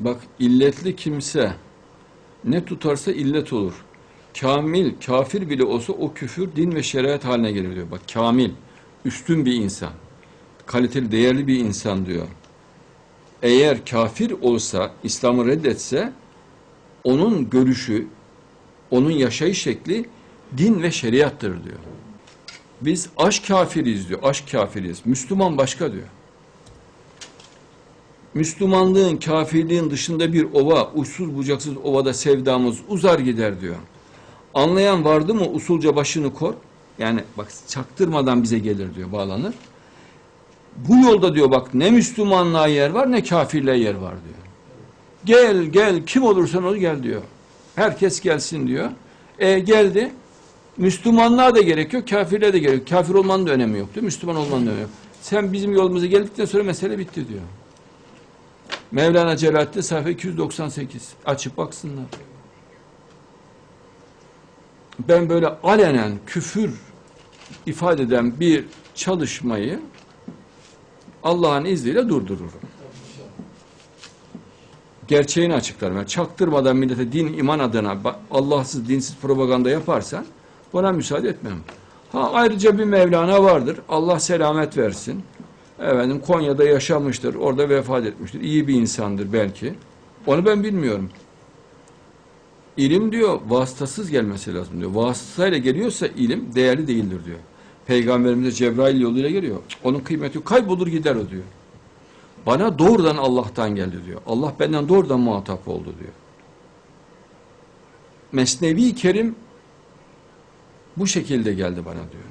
Bak illetli kimse ne tutarsa illet olur. Kamil, kafir bile olsa o küfür din ve şeriat haline gelir diyor. Bak kamil, üstün bir insan, kaliteli, değerli bir insan diyor. Eğer kafir olsa, İslam'ı reddetse, onun görüşü, onun yaşayış şekli din ve şeriattır diyor. Biz aşk kafiriz diyor, aşk kafiriz. Müslüman başka diyor. Müslümanlığın, kafirliğin dışında bir ova, uçsuz bucaksız ovada sevdamız uzar gider diyor. Anlayan vardı mı usulca başını kor. Yani bak çaktırmadan bize gelir diyor, bağlanır. Bu yolda diyor bak ne Müslümanlığa yer var ne kafirliğe yer var diyor. Gel gel kim olursan ol gel diyor. Herkes gelsin diyor. E geldi. Müslümanlığa da gerek yok, kafirliğe de gerek yok. Kafir olmanın da önemi yok diyor. Müslüman olmanın da önemi yok. Sen bizim yolumuza geldikten sonra mesele bitti diyor. Mevlana Celaleddin sayfa 298. Açıp baksınlar. Ben böyle alenen küfür ifade eden bir çalışmayı Allah'ın izniyle durdururum. Gerçeğini açıklarım. Yani çaktırmadan millete din iman adına Allahsız dinsiz propaganda yaparsan buna müsaade etmem. Ha ayrıca bir Mevlana vardır. Allah selamet versin. Efendim Konya'da yaşamıştır. Orada vefat etmiştir. İyi bir insandır belki. Onu ben bilmiyorum. İlim diyor vasıtasız gelmesi lazım diyor. Vasıtayla geliyorsa ilim değerli değildir diyor. Peygamberimize Cebrail yoluyla geliyor. Onun kıymeti kaybolur gider o diyor. Bana doğrudan Allah'tan geldi diyor. Allah benden doğrudan muhatap oldu diyor. Mesnevi Kerim bu şekilde geldi bana diyor.